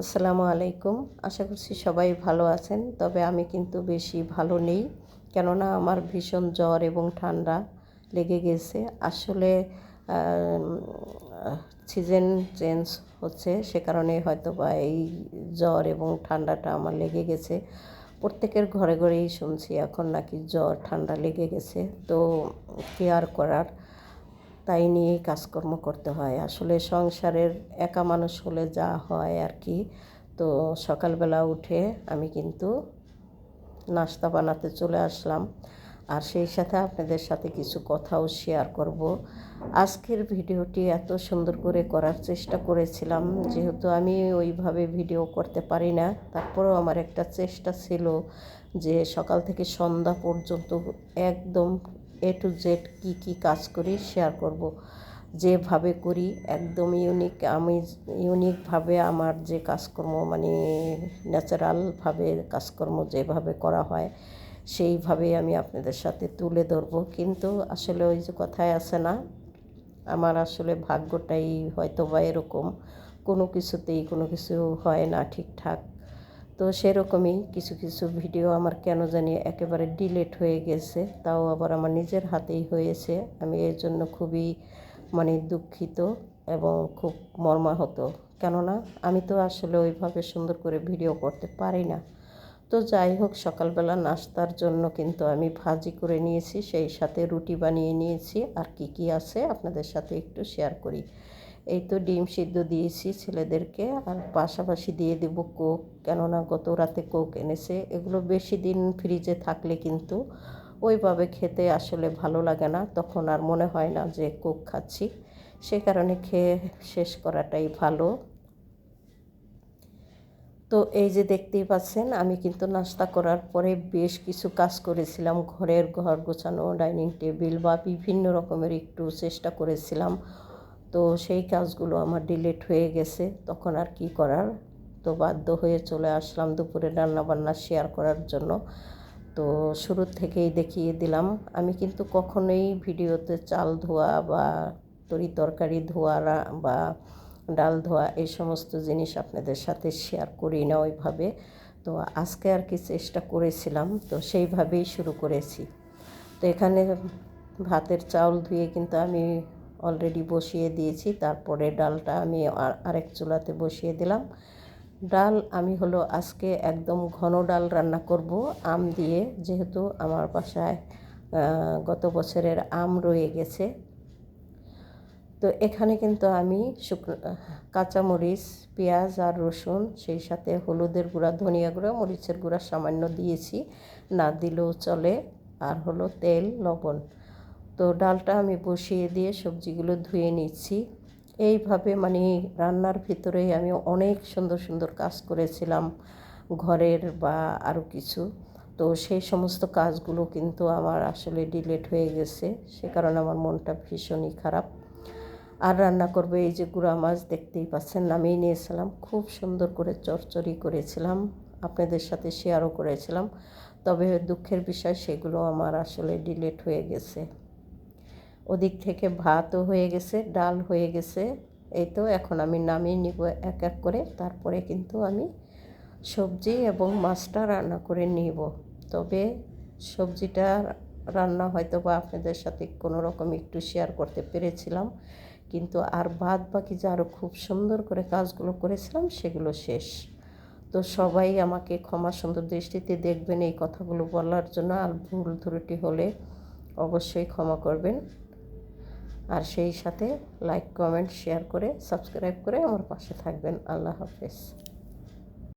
আসসালামু আলাইকুম। আশা করছি সবাই ভালো আছেন, তবে আমি কিন্তু বেশি ভালো নেই। কেননা আমার ভীষণ জ্বর এবং ঠান্ডা লেগে গেছে। আসলে সিজন চেঞ্জ হচ্ছে, সে কারণে হয়তো বা এই জ্বর এবং ঠান্ডাটা আমার লেগে গেছে। প্রত্যেকের ঘরে ঘরেই শুনছি, এখন নাকি জ্বর, ঠান্ডা লেগে গেছে। তো কেয়ার করার তাই নিয়েই কাজকর্ম করতে হয়। আসলে সংসারের একা মানুষ হলে যা হয় আর কি। তো সকালবেলা উঠে আমি কিন্তু নাস্তা বানাতে চলে আসলাম। আর সেই সাথে আপনাদের সাথে কিছু কথাও শেয়ার করব। আজকের ভিডিওটি এত সুন্দর করে করার চেষ্টা করেছিলাম। যেহেতু আমি ওইভাবে ভিডিও করতে পারি না, তারপরেও আমার একটা চেষ্টা ছিল যে সকাল থেকে সন্ধ্যা পর্যন্ত একদম এ টু জেড কী কী কাজ করি শেয়ার করব। যেভাবে করি, একদম ইউনিক আমি ইউনিকভাবে আমার যে কাজকর্ম মানে ন্যাচারালভাবে কাজকর্ম যেভাবে করা হয়, সেইভাবে আমি আপনাদের সাথে তুলে ধরবো। কিন্তু আসলে ওই যে কথায় আছে না, আমার আসলে ভাগ্যটাই হয়তো বা এরকম, কোনো কিছুতেই কোনো কিছু হয় না ঠিকঠাক। তো সেরকমই কিছু কিছু ভিডিও আমার কেন জানি একেবারে ডিলেট হয়ে গেছে, তাও আবার আমার নিজের হাতেই হয়েছে। আমি এর জন্য খুবই মানে দুঃখিত এবং খুব মর্মাহত। কেননা আমি তো আসলে ওইভাবে সুন্দর করে ভিডিও করতে পারি না। তো যাই হোক, সকালবেলা নাস্তার জন্য কিন্তু আমি ভাজি করে নিয়েছি, সেই সাথে রুটি বানিয়ে নিয়েছি। আর কি কি আছে আপনাদের সাথে একটু শেয়ার করি। এই তো ডিম সিদ্ধ দিয়েছি ছেলেদেরকে, আর পাশাপাশি দিয়ে দেব কোক। কেননা গত রাতে কোক এনেছে, এগুলো বেশি দিন ফ্রিজে থাকলে কিন্তু ওইভাবে খেতে আসলে ভালো লাগে না। তখন আর মনে হয় না যে কোক খাচ্ছি। সে কারণে খেয়ে শেষ করাটাই ভালো। তো এই যে দেখতেই পাচ্ছেন, আমি কিন্তু নাস্তা করার পরে বেশ কিছু কাজ করেছিলাম। ঘরের ঘর গোছানো, ডাইনিং টেবিল বা বিভিন্ন রকমের একটু চেষ্টা করেছিলাম। তো সেই কাজগুলো আমার ডিলেট হয়ে গেছে। তখন আর কি করার? তো বাধ্য হয়ে চলে আসলাম দুপুরে রান্নাবান্না শেয়ার করার জন্য। তো শুরু থেকেই দেখিয়ে দিলাম। আমি কিন্তু কখনোই ভিডিওতে চাল ধোয়া বা তরি তরকারি ধোয়া বা ডাল ধোয়া এই সমস্ত জিনিস আপনাদের সাথে শেয়ার করি না ওইভাবে। তো আজকে আর কি চেষ্টা করেছিলাম, তো সেইভাবেই শুরু করেছি। তো এখানে ভাতের চাউল ধুয়ে কিন্তু আমি অলরেডি বসিয়ে দিয়েছি। তারপরে ডালটা আমি আরেক চুলাতে বসিয়ে দিলাম। ডাল আমি হলো আজকে একদম ঘন ডাল রান্না করব। আম দিয়ে যেহেতু আমার বাসায় গত বছরের আম রয়ে গেছে। তো এখানে কিন্তু আমি শুকনো কাঁচামরিচ, পেঁয়াজ আর রসুন, সেই সাথে হলুদের গুঁড়া, ধনিয়া গুঁড়া, মরিচের গুঁড়া সামান্য দিয়েছি। না দিলেও চলে। আর হলো তেল, লবণ। তো ডালটা আমি বসিয়ে দিয়ে সবজিগুলো ধুয়ে নিচ্ছি। এইভাবে মানে রান্নার ভিতরে আমি অনেক সুন্দর সুন্দর কাজ করেছিলাম ঘরের বা আরও কিছু। তো সেই সমস্ত কাজগুলো কিন্তু আমার আসলে ডিলেট হয়ে গেছে, সে কারণে আমার মনটা ভীষণই খারাপ। আর রান্না করবে এই যে গুঁড়া মাছ, দেখতেই পাচ্ছেন নামিয়ে নিয়েছিলাম। খুব সুন্দর করে চরচরি করেছিলাম, আপনাদের সাথে শেয়ারও করেছিলাম। তবে দুঃখের বিষয়, সেগুলো আমার আসলে ডিলেট হয়ে গেছে। ওদিক থেকে ভাতও হয়ে গেছে, ডাল হয়ে গেছে। এই তো এখন আমি নামিয়ে নিব এক এক করে, তারপরে কিন্তু আমি সবজি এবং মাছটা রান্না করে নিব। তবে সবজিটা রান্না হয়তো বা আপনাদের সাথে কোনো রকম একটু শেয়ার করতে পেরেছিলাম, কিন্তু আর বাদ বাকি যে আরও খুব সুন্দর করে কাজগুলো করেছিলাম, সেগুলো শেষ। তো সবাই আমাকে ক্ষমা সুন্দর দৃষ্টিতে দেখবেন এই কথাগুলো বলার জন্য, আর ভুল ত্রুটি হলে অবশ্যই ক্ষমা করবেন। আর সেই সাথে লাইক কমেন্ট শেয়ার করে সাবস্ক্রাইব করে আমার পাশে থাকবেন। আল্লাহ হাফেজ।